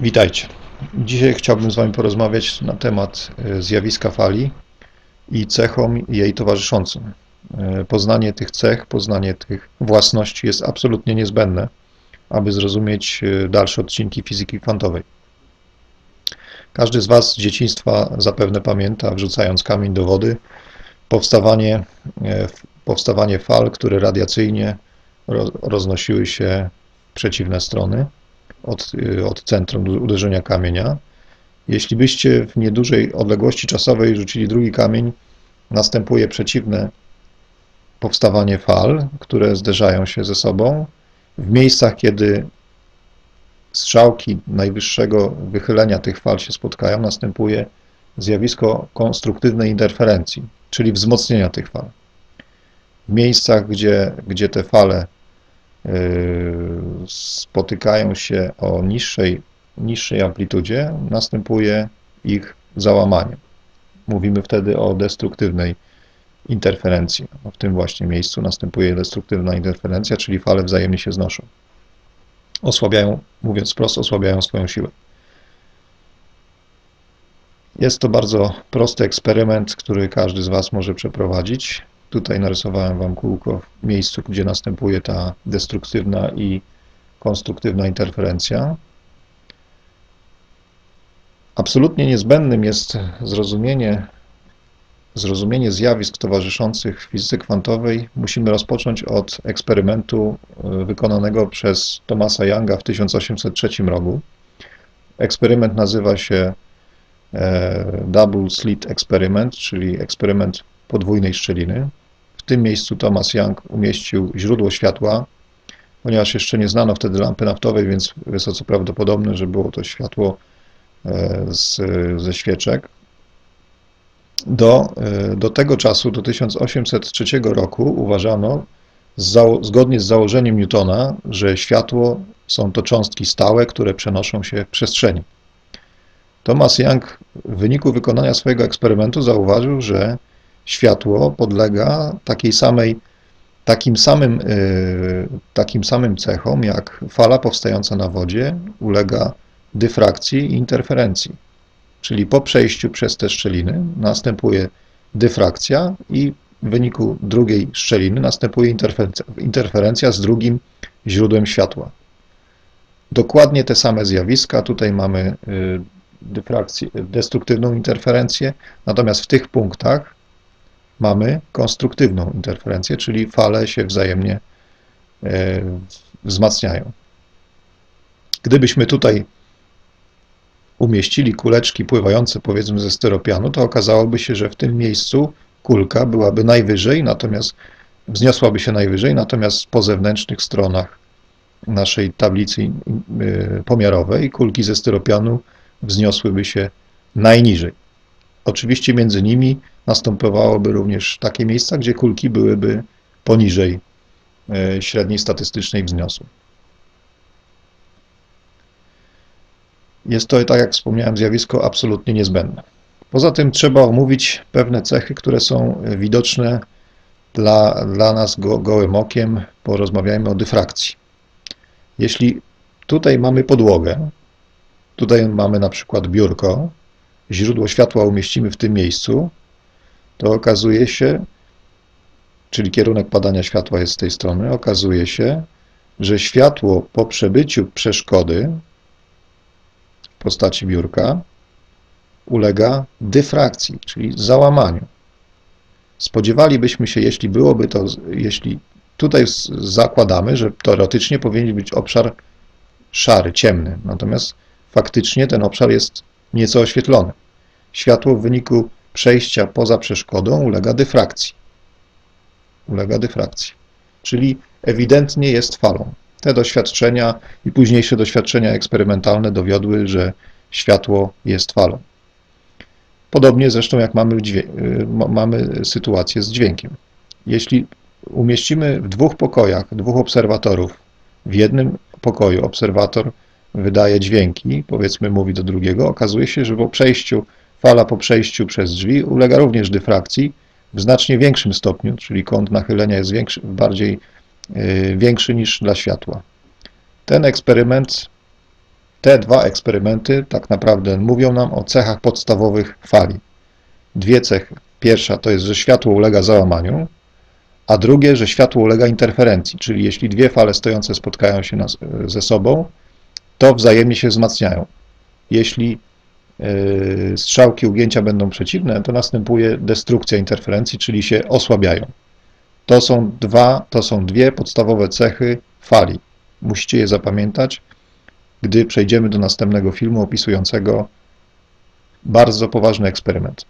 Witajcie. Dzisiaj chciałbym z Wami porozmawiać na temat e, zjawiska fali i cechom jej towarzyszącym. E, poznanie tych cech, poznanie tych własności jest absolutnie niezbędne, aby zrozumieć e, dalsze odcinki fizyki kwantowej. Każdy z Was z dzieciństwa zapewne pamięta, wrzucając kamień do wody, powstawanie, powstawanie fal, które radiacyjnie roznosiły się w przeciwne strony od, y, od centrum uderzenia kamienia. Jeśli byście w niedużej odległości czasowej rzucili drugi kamień, następuje przeciwne powstawanie fal, które zderzają się ze sobą. W miejscach, kiedy strzałki najwyższego wychylenia tych fal się spotkają, następuje zjawisko konstruktywnej interferencji, czyli wzmocnienia tych fal. W miejscach, gdzie, gdzie te fale Yy, spotykają się o niższej, niższej amplitudzie, następuje ich załamanie. Mówimy wtedy o destruktywnej interferencji. W tym właśnie miejscu następuje destruktywna interferencja, czyli fale wzajemnie się znoszą. Osłabiają, mówiąc wprost, osłabiają swoją siłę. Jest to bardzo prosty eksperyment, który każdy z Was może przeprowadzić. Tutaj narysowałem Wam kółko w miejscu, gdzie następuje ta destruktywna i konstruktywna interferencja. Absolutnie niezbędnym jest zrozumienie, zrozumienie zjawisk towarzyszących fizyce kwantowej. Musimy rozpocząć od eksperymentu e, wykonanego przez Thomasa Younga w 1803 roku. Eksperyment nazywa się e, Double Slit Experiment, czyli eksperyment podwójnej szczeliny. W tym miejscu Thomas Young umieścił źródło światła, ponieważ jeszcze nie znano wtedy lampy naftowej, więc wysoce prawdopodobne, że było to światło e, z, ze świeczek. Do, e, do tego czasu, do 1803 roku, uważano, zgodnie z założeniem Newtona, że światło są to cząstki stałe, które przenoszą się w przestrzeni. Thomas Young w wyniku wykonania swojego eksperymentu zauważył, że światło podlega takiej samej, takim, samym, y, takim samym cechom, jak fala powstająca na wodzie ulega dyfrakcji i interferencji. Czyli po przejściu przez te szczeliny następuje dyfrakcja i w wyniku drugiej szczeliny następuje interferencja, interferencja z drugim źródłem światła. Dokładnie te same zjawiska. Tutaj mamy y, destruktywną interferencję, natomiast w tych punktach mamy konstruktywną interferencję, czyli fale się wzajemnie e, wzmacniają. Gdybyśmy tutaj umieścili kuleczki pływające powiedzmy ze styropianu, to okazałoby się, że w tym miejscu kulka byłaby najwyżej, natomiast wzniosłaby się najwyżej, natomiast po zewnętrznych stronach naszej tablicy e, pomiarowej kulki ze styropianu wzniosłyby się najniżej. Oczywiście między nimi następowałoby również takie miejsca, gdzie kulki byłyby poniżej e, średniej statystycznej wzniosu. Jest to, tak jak wspomniałem, zjawisko absolutnie niezbędne. Poza tym trzeba omówić pewne cechy, które są widoczne dla, dla nas go, gołym okiem. Porozmawiajmy o dyfrakcji. Jeśli tutaj mamy podłogę, tutaj mamy na przykład biurko, źródło światła umieścimy w tym miejscu, to okazuje się, czyli kierunek padania światła jest z tej strony, okazuje się, że światło po przebyciu przeszkody w postaci biurka ulega dyfrakcji, czyli załamaniu. Spodziewalibyśmy się, jeśli byłoby to, jeśli tutaj zakładamy, że teoretycznie powinien być obszar szary, ciemny, natomiast faktycznie ten obszar jest nieco oświetlony. Światło w wyniku przejścia poza przeszkodą ulega dyfrakcji. Ulega dyfrakcji. Czyli ewidentnie jest falą. Te doświadczenia i późniejsze doświadczenia eksperymentalne dowiodły, że światło jest falą. Podobnie zresztą jak mamy, y, mamy sytuację z dźwiękiem. Jeśli umieścimy w dwóch pokojach dwóch obserwatorów, w jednym pokoju obserwator wydaje dźwięki, powiedzmy mówi do drugiego, okazuje się, że po przejściu Fala po przejściu przez drzwi ulega również dyfrakcji w znacznie większym stopniu, czyli kąt nachylenia jest większy, bardziej yy, większy niż dla światła. Ten eksperyment Te dwa eksperymenty tak naprawdę mówią nam o cechach podstawowych fali. Dwie cechy. Pierwsza to jest, że światło ulega załamaniu, a drugie, że światło ulega interferencji, czyli jeśli dwie fale stojące spotkają się nas, ze sobą, to wzajemnie się wzmacniają. Jeśli strzałki ugięcia będą przeciwne, to następuje destrukcja interferencji, czyli się osłabiają. To są, dwa, to są dwie podstawowe cechy fali. Musicie je zapamiętać, gdy przejdziemy do następnego filmu opisującego bardzo poważny eksperyment.